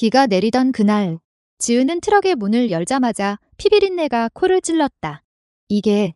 비가 내리던 그날, 지은은 트럭의 문을 열자마자 피비린내가 코를 찔렀다. 이게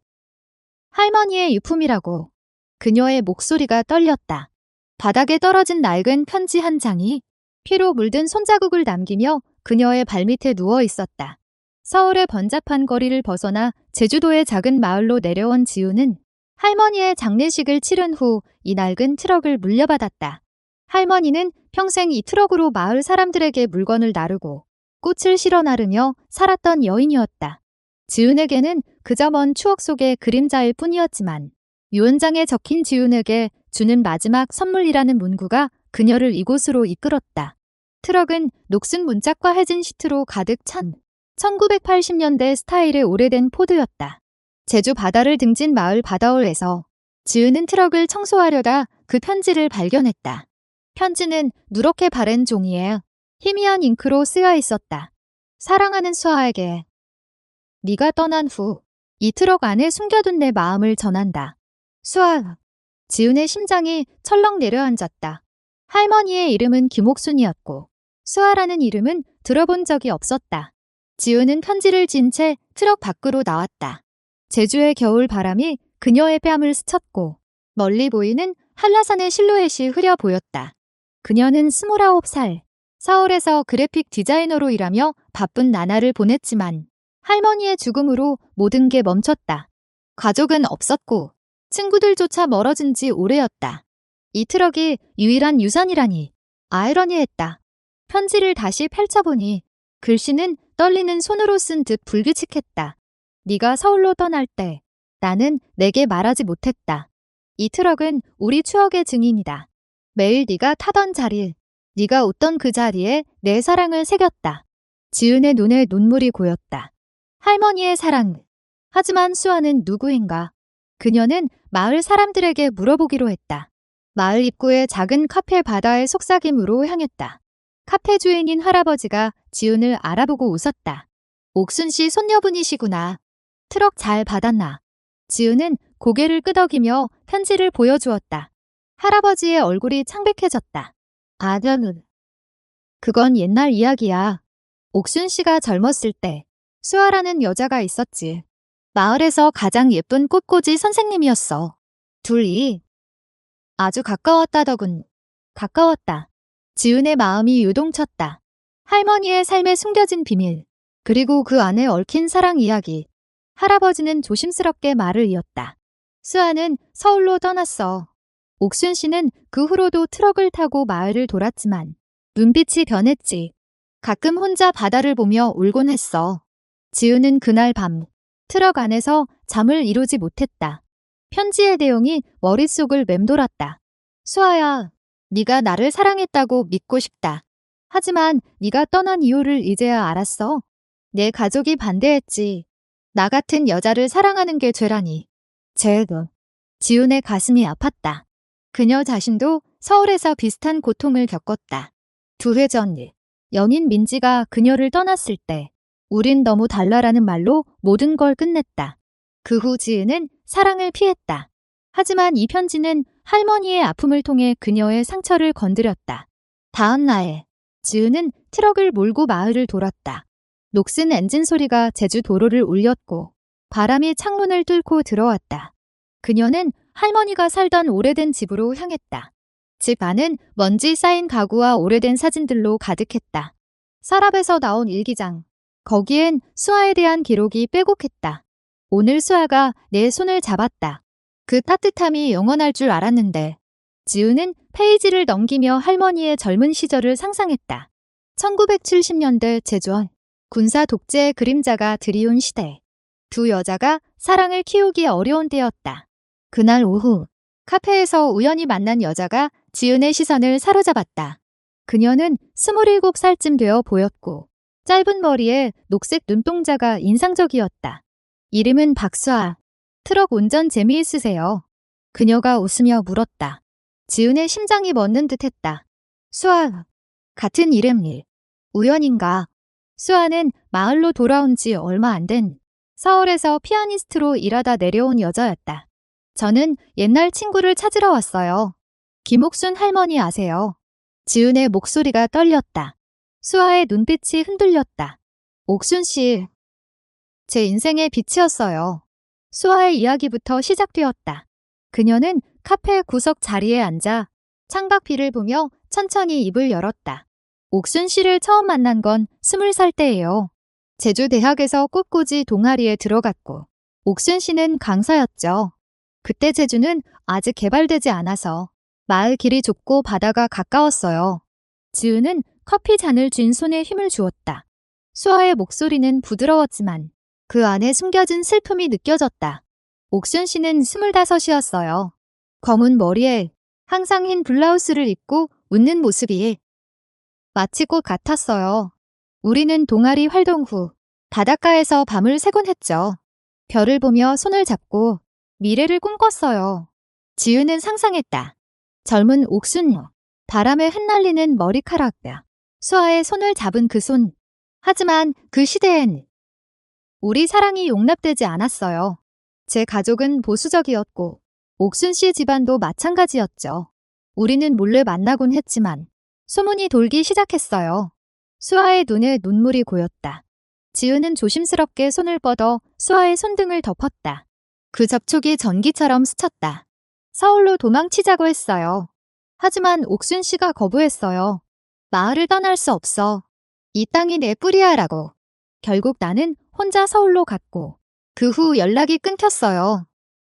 할머니의 유품이라고. 그녀의 목소리가 떨렸다. 바닥에 떨어진 낡은 편지 한 장이 피로 물든 손자국을 남기며 그녀의 발밑에 누워 있었다. 서울의 번잡한 거리를 벗어나 제주도의 작은 마을로 내려온 지우는 할머니의 장례식을 치른 후 이 낡은 트럭을 물려받았다. 할머니는 평생 이 트럭으로 마을 사람들에게 물건을 나르고 꽃을 실어 나르며 살았던 여인이었다. 지은에게는 그저 먼 추억 속의 그림자일 뿐이었지만 유언장에 적힌 지은에게 주는 마지막 선물이라는 문구가 그녀를 이곳으로 이끌었다. 트럭은 녹슨 문짝과 해진 시트로 가득 찬 1980년대 스타일의 오래된 포드였다. 제주 바다를 등진 마을 바다올에서 지은은 트럭을 청소하려다 그 편지를 발견했다. 편지는 누렇게 바른 종이에 희미한 잉크로 쓰여 있었다. 사랑하는 수아에게 네가 떠난 후 이 트럭 안에 숨겨둔 내 마음을 전한다. 수아. 지은의 심장이 철렁 내려앉았다. 할머니의 이름은 김옥순이었고 수아라는 이름은 들어본 적이 없었다. 지은은 편지를 진 채 트럭 밖으로 나왔다. 제주의 겨울 바람이 그녀의 뺨을 스쳤고 멀리 보이는 한라산의 실루엣이 흐려 보였다. 그녀는 29살, 서울에서 그래픽 디자이너로 일하며 바쁜 나날을 보냈지만 할머니의 죽음으로 모든 게 멈췄다. 가족은 없었고 친구들조차 멀어진 지 오래였다. 이 트럭이 유일한 유산이라니 아이러니했다. 편지를 다시 펼쳐보니 글씨는 떨리는 손으로 쓴 듯 불규칙했다. 네가 서울로 떠날 때 나는 내게 말하지 못했다. 이 트럭은 우리 추억의 증인이다. 매일 네가 타던 자리, 네가 웃던 그 자리에 내 사랑을 새겼다. 지은의 눈에 눈물이 고였다. 할머니의 사랑. 하지만 수아는 누구인가? 그녀는 마을 사람들에게 물어보기로 했다. 마을 입구의 작은 카페 바다의 속삭임으로 향했다. 카페 주인인 할아버지가 지훈을 알아보고 웃었다. 옥순 씨 손녀분이시구나. 트럭 잘 받았나? 지훈은 고개를 끄덕이며 편지를 보여주었다. 할아버지의 얼굴이 창백해졌다. 아들은. 그건 옛날 이야기야. 옥순 씨가 젊었을 때 수아라는 여자가 있었지. 마을에서 가장 예쁜 꽃꽂이 선생님이었어. 둘이 아주 가까웠다더군. 가까웠다. 지은의 마음이 유동쳤다. 할머니의 삶에 숨겨진 비밀, 그리고 그 안에 얽힌 사랑 이야기. 할아버지는 조심스럽게 말을 이었다. 수아는 서울로 떠났어. 옥순 씨는 그 후로도 트럭을 타고 마을을 돌았지만 눈빛이 변했지. 가끔 혼자 바다를 보며 울곤 했어. 지우는 그날 밤 트럭 안에서 잠을 이루지 못했다. 편지의 내용이 머릿속을 맴돌았다. 수아야, 네가 나를 사랑했다고 믿고 싶다. 하지만 네가 떠난 이유를 이제야 알았어. 내 가족이 반대했지. 나 같은 여자를 사랑하는 게 죄라니. 제그. 지훈의 가슴이 아팠다. 그녀 자신도 서울에서 비슷한 고통을 겪었다. 두해전 일. 연인 민지가 그녀를 떠났을 때 우린 너무 달라라는 말로 모든 걸 끝냈다. 그 후 지은은 사랑을 피했다. 하지만 이 편지는 할머니의 아픔을 통해 그녀의 상처를 건드렸다. 다음 날, 지은은 트럭을 몰고 마을을 돌았다. 녹슨 엔진 소리가 제주 도로를 울렸고 바람이 창문을 뚫고 들어왔다. 그녀는 할머니가 살던 오래된 집으로 향했다. 집 안은 먼지 쌓인 가구와 오래된 사진들로 가득했다. 서랍에서 나온 일기장, 거기엔 수아에 대한 기록이 빼곡했다. 오늘 수아가 내 손을 잡았다. 그 따뜻함이 영원할 줄 알았는데 지우는 페이지를 넘기며 할머니의 젊은 시절을 상상했다. 1970년대 제주원 군사 독재의 그림자가 드리운 시대. 두 여자가 사랑을 키우기 어려운 때였다. 그날 오후 카페에서 우연히 만난 여자가 지은의 시선을 사로잡았다. 그녀는 27살쯤 되어 보였고 짧은 머리에 녹색 눈동자가 인상적이었다. 이름은 박수아. 트럭 운전 재미있으세요. 그녀가 웃으며 물었다. 지은의 심장이 멎는 듯 했다. 수아. 같은 이름 일. 우연인가. 수아는 마을로 돌아온 지 얼마 안 된 서울에서 피아니스트로 일하다 내려온 여자였다. 저는 옛날 친구를 찾으러 왔어요. 김옥순 할머니 아세요? 지은의 목소리가 떨렸다. 수아의 눈빛이 흔들렸다. 옥순 씨. 제 인생의 빛이었어요. 수아의 이야기부터 시작되었다. 그녀는 카페 구석 자리에 앉아 창밖 비를 보며 천천히 입을 열었다. 옥순 씨를 처음 만난 건 스물 살 때예요. 제주대학에서 꽃꽂이 동아리에 들어갔고, 옥순 씨는 강사였죠. 그때 제주는 아직 개발되지 않아서 마을 길이 좁고 바다가 가까웠어요. 지은은 커피 잔을 쥔 손에 힘을 주었다. 수아의 목소리는 부드러웠지만 그 안에 숨겨진 슬픔이 느껴졌다. 옥순 씨는 스물다섯이었어요. 검은 머리에 항상 흰 블라우스를 입고 웃는 모습이 마치 꽃 같았어요. 우리는 동아리 활동 후 바닷가에서 밤을 새곤 했죠. 별을 보며 손을 잡고 미래를 꿈꿨어요. 지우는 상상했다. 젊은 옥순녀, 바람에 흩날리는 머리카락, 수아의 손을 잡은 그 손. 하지만 그 시대엔 우리 사랑이 용납되지 않았어요. 제 가족은 보수적이었고 옥순 씨 집안도 마찬가지였죠. 우리는 몰래 만나곤 했지만 소문이 돌기 시작했어요. 수아의 눈에 눈물이 고였다. 지우는 조심스럽게 손을 뻗어 수아의 손등을 덮었다. 그 접촉이 전기처럼 스쳤다. 서울로 도망치자고 했어요. 하지만 옥순 씨가 거부했어요. 마을을 떠날 수 없어. 이 땅이 내 뿌리야라고. 결국 나는 혼자 서울로 갔고 그 후 연락이 끊겼어요.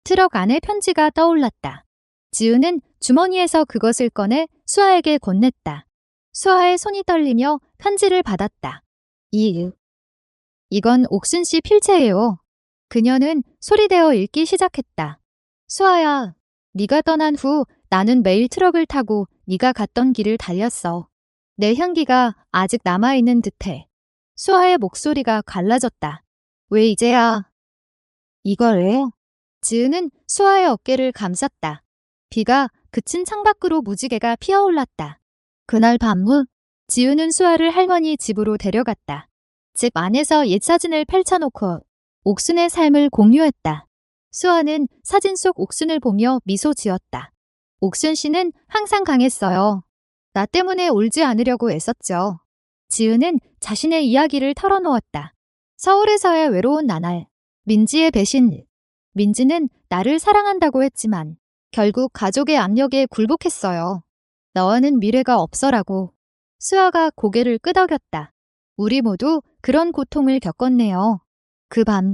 트럭 안에 편지가 떠올랐다. 지우는 주머니에서 그것을 꺼내 수아에게 건넸다. 수아의 손이 떨리며 편지를 받았다. 이, 이건 옥순 씨 필체예요. 그녀는 소리대어 읽기 시작했다. 수아야, 네가 떠난 후 나는 매일 트럭을 타고 네가 갔던 길을 달렸어. 내 향기가 아직 남아있는 듯해. 수아의 목소리가 갈라졌다. 왜 이제야? 이걸 왜? 지은은 수아의 어깨를 감쌌다. 비가 그친 창밖으로 무지개가 피어올랐다. 그날 밤 후, 지우는 수아를 할머니 집으로 데려갔다. 집 안에서 옛 사진을 펼쳐놓고 옥순의 삶을 공유했다. 수아는 사진 속 옥순을 보며 미소 지었다. 옥순 씨는 항상 강했어요. 나 때문에 울지 않으려고 애썼죠. 지은은 자신의 이야기를 털어놓았다. 서울에서의 외로운 나날, 민지의 배신. 민지는 나를 사랑한다고 했지만 결국 가족의 압력에 굴복했어요. 너와는 미래가 없어라고. 수아가 고개를 끄덕였다. 우리 모두 그런 고통을 겪었네요. 그 밤,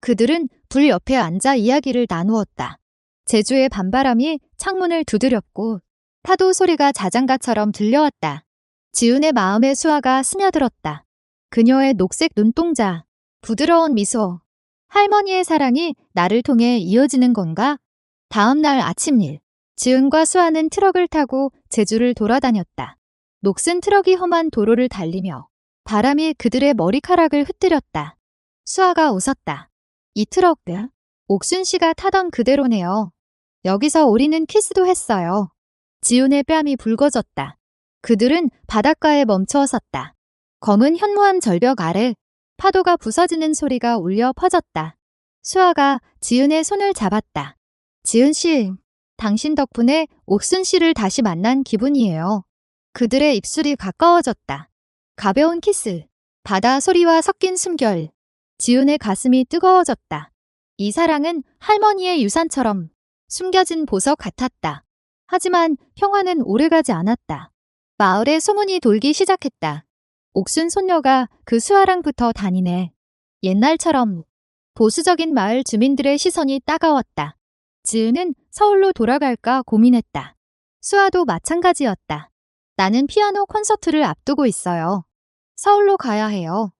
그들은 불 옆에 앉아 이야기를 나누었다. 제주의 밤바람이 창문을 두드렸고 파도 소리가 자장가처럼 들려왔다. 지훈의 마음에 수아가 스며들었다. 그녀의 녹색 눈동자, 부드러운 미소. 할머니의 사랑이 나를 통해 이어지는 건가? 다음 날 아침 일. 지은과 수아는 트럭을 타고 제주를 돌아다녔다. 녹슨 트럭이 험한 도로를 달리며 바람이 그들의 머리카락을 흩뜨렸다. 수아가 웃었다. 이 트럭은 옥순 씨가 타던 그대로네요. 여기서 우리는 키스도 했어요. 지훈의 뺨이 붉어졌다. 그들은 바닷가에 멈춰 섰다. 검은 현무암 절벽 아래 파도가 부서지는 소리가 울려 퍼졌다. 수아가 지은의 손을 잡았다. 지은 씨, 당신 덕분에 옥순 씨를 다시 만난 기분이에요. 그들의 입술이 가까워졌다. 가벼운 키스, 바다 소리와 섞인 숨결. 지훈의 가슴이 뜨거워졌다. 이 사랑은 할머니의 유산처럼 숨겨진 보석 같았다. 하지만 평화는 오래가지 않았다. 마을에 소문이 돌기 시작했다. 옥순 손녀가 그 수아랑부터 다니네. 옛날처럼 보수적인 마을 주민들의 시선이 따가웠다. 지은은 서울로 돌아갈까 고민했다. 수아도 마찬가지였다. 나는 피아노 콘서트를 앞두고 있어요. 서울로 가야 해요.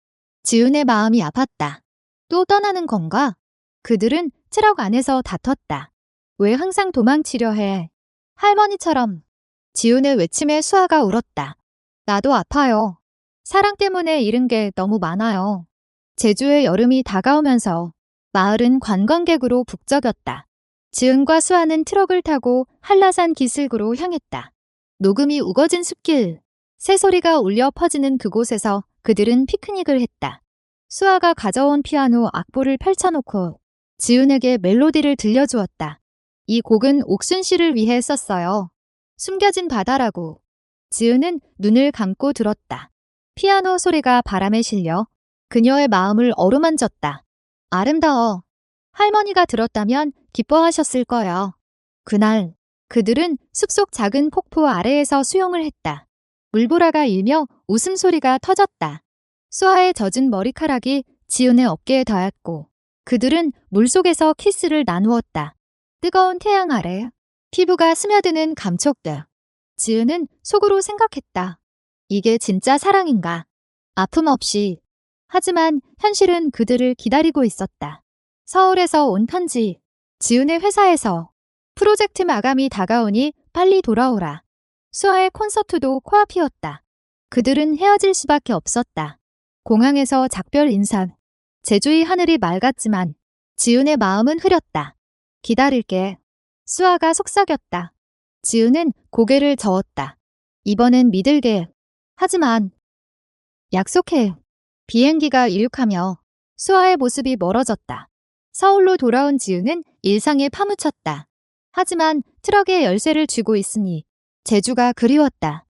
지은의 마음이 아팠다. 또 떠나는 건가? 그들은 트럭 안에서 다퉜다. 왜 항상 도망치려 해? 할머니처럼. 지훈의 외침에 수아가 울었다. 나도 아파요. 사랑 때문에 잃은 게 너무 많아요. 제주의 여름이 다가오면서 마을은 관광객으로 북적였다. 지은과 수아는 트럭을 타고 한라산 기슭으로 향했다. 녹음이 우거진 숲길, 새소리가 울려 퍼지는 그곳에서 그들은 피크닉을 했다. 수아가 가져온 피아노 악보를 펼쳐놓고 지훈에게 멜로디를 들려주었다. 이 곡은 옥순 씨를 위해 썼어요. 숨겨진 바다라고. 지은은 눈을 감고 들었다. 피아노 소리가 바람에 실려 그녀의 마음을 어루만졌다. 아름다워. 할머니가 들었다면 기뻐하셨을 거야. 그날 그들은 숲속 작은 폭포 아래에서 수영을 했다. 물보라가 일며 웃음소리가 터졌다. 수아의 젖은 머리카락이 지은의 어깨에 닿았고 그들은 물속에서 키스를 나누었다. 뜨거운 태양 아래 피부가 스며드는 감촉들. 지은은 속으로 생각했다. 이게 진짜 사랑인가? 아픔 없이. 하지만 현실은 그들을 기다리고 있었다. 서울에서 온 편지. 지은의 회사에서 프로젝트 마감이 다가오니 빨리 돌아오라. 수아의 콘서트도 코앞이었다. 그들은 헤어질 수밖에 없었다. 공항에서 작별 인사. 제주의 하늘이 맑았지만 지은의 마음은 흐렸다. 기다릴게. 수아가 속삭였다. 지은은 고개를 저었다. 이번엔 믿을게. 하지만 약속해. 비행기가 이륙하며 수아의 모습이 멀어졌다. 서울로 돌아온 지은은 일상에 파묻혔다. 하지만 트럭에 열쇠를 쥐고 있으니 제주가 그리웠다.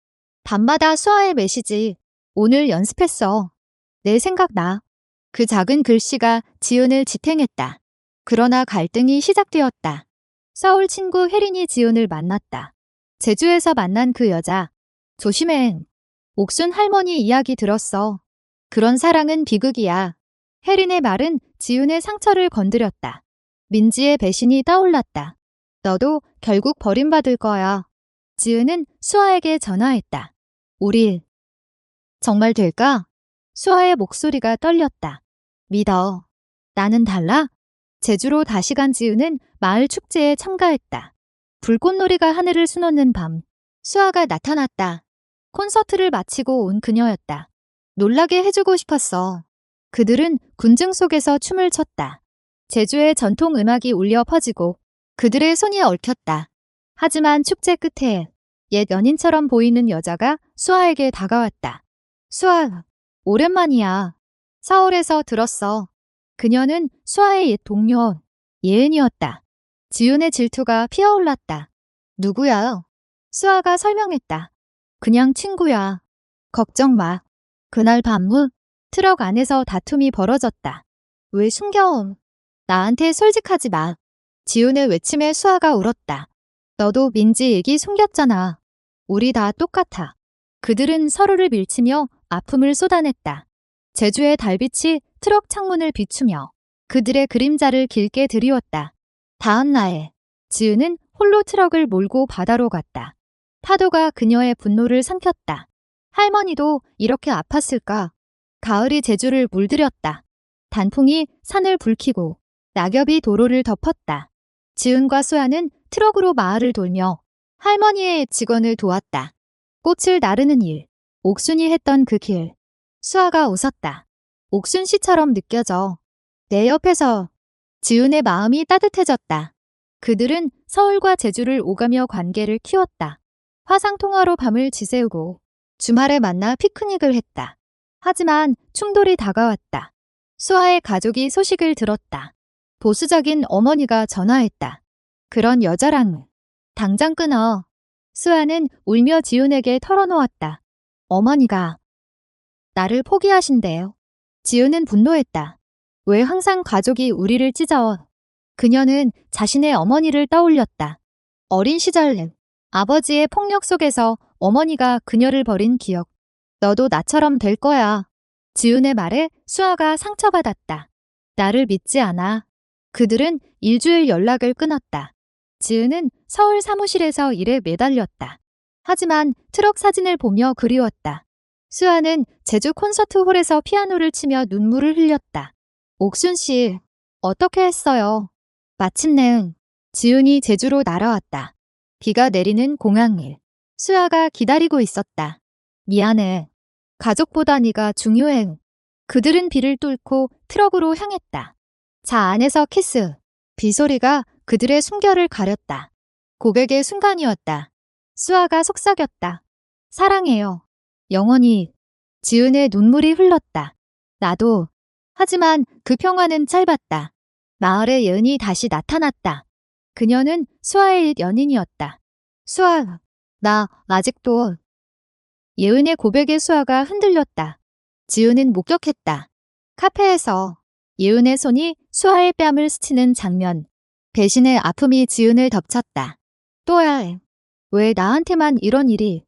밤마다 수아의 메시지. 오늘 연습했어. 내 생각 나. 그 작은 글씨가 지은을 지탱했다. 그러나 갈등이 시작되었다. 서울 친구 혜린이 지은을 만났다. 제주에서 만난 그 여자. 조심해. 옥순 할머니 이야기 들었어. 그런 사랑은 비극이야. 혜린의 말은 지은의 상처를 건드렸다. 민지의 배신이 떠올랐다. 너도 결국 버림받을 거야. 지은은 수아에게 전화했다. 우리 정말 될까? 수아의 목소리가 떨렸다. 믿어. 나는 달라? 제주로 다시 간 지은은 마을 축제에 참가했다. 불꽃놀이가 하늘을 수놓는 밤, 수아가 나타났다. 콘서트를 마치고 온 그녀였다. 놀라게 해주고 싶었어. 그들은 군증 속에서 춤을 췄다. 제주의 전통 음악이 울려 퍼지고 그들의 손이 얽혔다. 하지만 축제 끝에 옛 연인처럼 보이는 여자가 수아에게 다가왔다. 수아, 오랜만이야. 서울에서 들었어. 그녀는 수아의 옛 동료, 예은이었다. 지은의 질투가 피어올랐다. 누구야? 수아가 설명했다. 그냥 친구야. 걱정 마. 그날 밤 후 트럭 안에서 다툼이 벌어졌다. 왜 숨겨? 나한테 솔직하지 마. 지훈의 외침에 수아가 울었다. 너도 민지 얘기 숨겼잖아. 우리 다 똑같아. 그들은 서로를 밀치며 아픔을 쏟아냈다. 제주의 달빛이 트럭 창문을 비추며 그들의 그림자를 길게 드리웠다. 다음 날, 지은은 홀로 트럭을 몰고 바다로 갔다. 파도가 그녀의 분노를 삼켰다. 할머니도 이렇게 아팠을까? 가을이 제주를 물들였다. 단풍이 산을 붉히고 낙엽이 도로를 덮었다. 지은과 수아는 트럭으로 마을을 돌며 할머니의 직원을 도왔다. 꽃을 나르는 일, 옥순이 했던 그 길. 수아가 웃었다. 옥순 씨처럼 느껴져. 내 옆에서 지은의 마음이 따뜻해졌다. 그들은 서울과 제주를 오가며 관계를 키웠다. 화상통화로 밤을 지새우고 주말에 만나 피크닉을 했다. 하지만 충돌이 다가왔다. 수아의 가족이 소식을 들었다. 보수적인 어머니가 전화했다. 그런 여자랑 당장 끊어. 수아는 울며 지훈에게 털어놓았다. 어머니가 나를 포기하신대요. 지훈은 분노했다. 왜 항상 가족이 우리를 찢어? 그녀는 자신의 어머니를 떠올렸다. 어린 시절 아버지의 폭력 속에서 어머니가 그녀를 버린 기억. 너도 나처럼 될 거야. 지훈의 말에 수아가 상처받았다. 나를 믿지 않아. 그들은 일주일 연락을 끊었다. 지은은 서울 사무실에서 일에 매달렸다. 하지만 트럭 사진을 보며 그리웠다. 수아는 제주 콘서트 홀에서 피아노를 치며 눈물을 흘렸다. 옥순 씨, 어떻게 했어요? 마침내 지은이 제주로 날아왔다. 비가 내리는 공항일. 수아가 기다리고 있었다. 미안해. 가족보다 네가 중요해. 그들은 비를 뚫고 트럭으로 향했다. 차 안에서 키스. 비소리가 그들의 숨결을 가렸다. 고백의 순간이었다. 수아가 속삭였다. 사랑해요. 영원히. 지은의 눈물이 흘렀다. 나도. 하지만 그 평화는 짧았다. 마을에 예은이 다시 나타났다. 그녀는 수아의 옛 연인이었다. 수아, 나 아직도 예은의 고백에 수아가 흔들렸다. 지우는 목격했다. 카페에서 예은의 손이 수아의 뺨을 스치는 장면. 배신의 아픔이 지은을 덮쳤다. 또야, 왜 나한테만 이런 일이?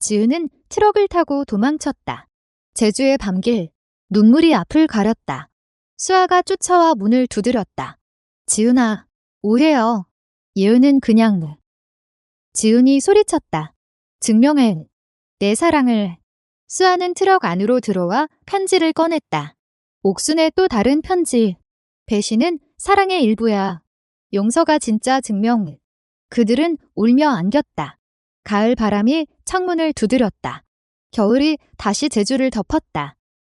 지은은 트럭을 타고 도망쳤다. 제주의 밤길, 눈물이 앞을 가렸다. 수아가 쫓아와 문을 두드렸다. 지은아, 오해요. 예은은 그냥. 지은이 소리쳤다. 증명해. 내 사랑을. 수아는 트럭 안으로 들어와 편지를 꺼냈다. 옥순의 또 다른 편지. 배신은 사랑의 일부야. 용서가 진짜 증명. 그들은 울며 안겼다. 가을 바람이 창문을 두드렸다. 겨울이 다시 제주를 덮었다.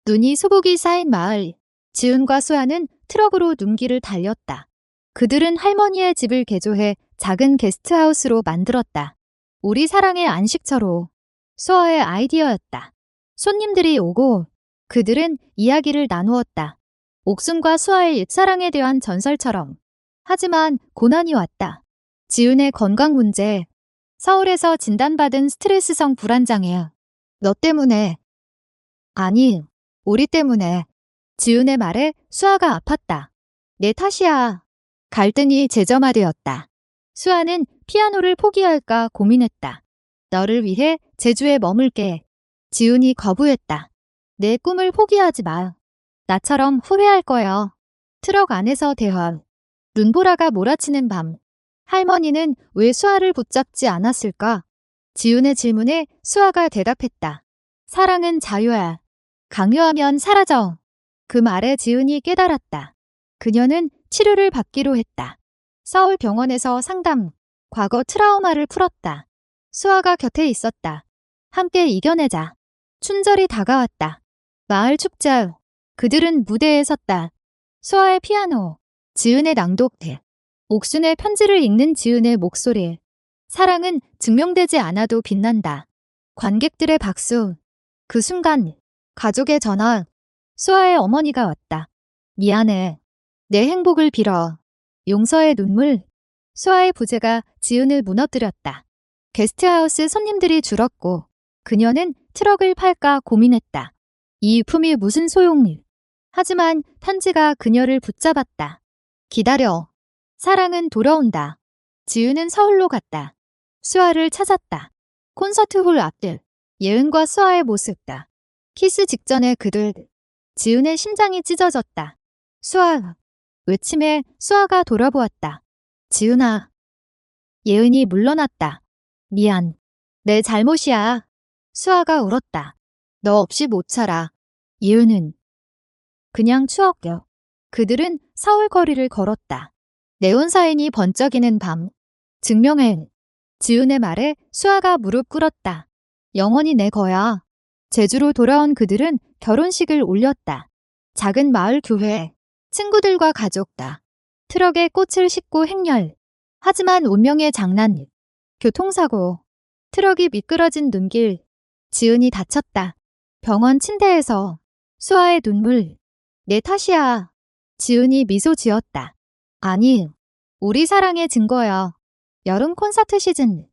눈이 소복이 쌓인 마을. 지은과 수아는 트럭으로 눈길을 달렸다. 그들은 할머니의 집을 개조해 작은 게스트하우스로 만들었다. 우리 사랑의 안식처로. 수아의 아이디어였다. 손님들이 오고 그들은 이야기를 나누었다. 옥순과 수아의 옛사랑에 대한 전설처럼. 하지만 고난이 왔다. 지은의 건강 문제. 서울에서 진단받은 스트레스성 불안장애. 너 때문에. 아니, 우리 때문에. 지은의 말에 수아가 아팠다. 내 탓이야. 갈등이 재점화되었다. 수아는 피아노를 포기할까 고민했다. 너를 위해 제주에 머물게. 지훈이 거부했다. 내 꿈을 포기하지 마. 나처럼 후회할 거야. 트럭 안에서 대화. 눈보라가 몰아치는 밤. 할머니는 왜 수아를 붙잡지 않았을까? 지훈의 질문에 수아가 대답했다. 사랑은 자유야. 강요하면 사라져. 그 말에 지훈이 깨달았다. 그녀는 치료를 받기로 했다. 서울 병원에서 상담, 과거 트라우마를 풀었다. 수아가 곁에 있었다. 함께 이겨내자. 춘절이 다가왔다. 마을 축제. 그들은 무대에 섰다. 수아의 피아노, 지은의 낭독대, 옥순의 편지를 읽는 지은의 목소리. 사랑은 증명되지 않아도 빛난다. 관객들의 박수. 그 순간, 가족의 전화. 수아의 어머니가 왔다. 미안해. 내 행복을 빌어. 용서의 눈물. 수아의 부재가 지은을 무너뜨렸다. 게스트하우스 손님들이 줄었고 그녀는 트럭을 팔까 고민했다. 이 품이 무슨 소용이. 하지만 편지가 그녀를 붙잡았다. 기다려. 사랑은 돌아온다. 지은은 서울로 갔다. 수아를 찾았다. 콘서트 홀 앞들. 예은과 수아의 모습다. 키스 직전에 그들. 지은의 심장이 찢어졌다. 수아. 외침에 수아가 돌아보았다. 지은아. 예은이 물러났다. 미안. 내 잘못이야. 수아가 울었다. 너 없이 못 살아. 예은은 그냥 추억여. 그들은 서울 거리를 걸었다. 네온 사인이 번쩍이는 밤. 증명해. 지은의 말에 수아가 무릎 꿇었다. 영원히 내 거야. 제주로 돌아온 그들은 결혼식을 올렸다. 작은 마을 교회. 친구들과 가족다. 트럭에 꽃을 싣고 행렬. 하지만 운명의 장난. 교통사고. 트럭이 미끄러진 눈길. 지은이 다쳤다. 병원 침대에서 수아의 눈물. 내 탓이야. 지은이 미소 지었다. 아니, 우리 사랑의 증거야. 여름 콘서트 시즌.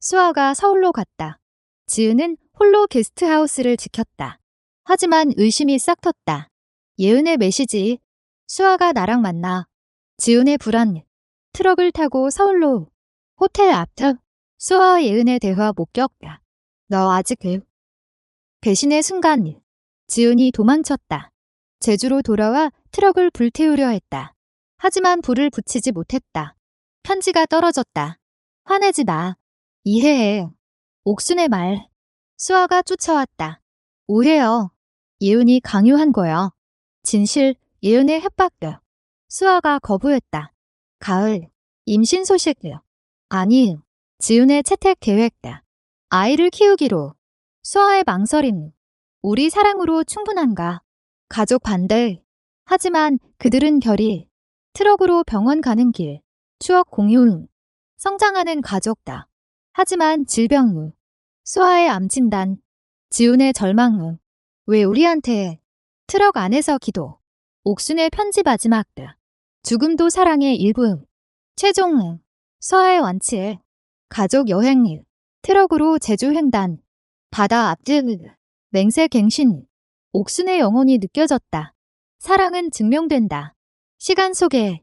수아가 서울로 갔다. 지은은 홀로 게스트하우스를 지켰다. 하지만 의심이 싹 텄다. 예은의 메시지. 수아가 나랑 만나. 지은의 불안. 트럭을 타고 서울로. 호텔 앞트. 수아와 예은의 대화 목격다. 너 아직 그. 배신의 순간. 지은이 도망쳤다. 제주로 돌아와 트럭을 불태우려 했다. 하지만 불을 붙이지 못했다. 편지가 떨어졌다. 화내지 마. 이해해. 옥순의 말. 수아가 쫓아왔다. 오해요. 예은이 강요한 거야. 진실, 예은의 협박도. 수아가 거부했다. 가을, 임신 소식도. 아니, 지은의 채택 계획다. 아이를 키우기로. 수아의 망설임. 우리 사랑으로 충분한가. 가족 반대. 하지만 그들은 결이. 트럭으로 병원 가는 길. 추억 공유. 성장하는 가족다. 하지만 질병 후. 수아의 암진단. 지훈의 절망 후. 왜 우리한테. 트럭 안에서 기도. 옥순의 편지 마지막 때. 죽음도 사랑의 일부. 최종. 서아의 완치. 가족 여행. 트럭으로 제주 횡단. 바다 앞길. 맹세 갱신. 옥순의 영혼이 느껴졌다. 사랑은 증명된다. 시간 속에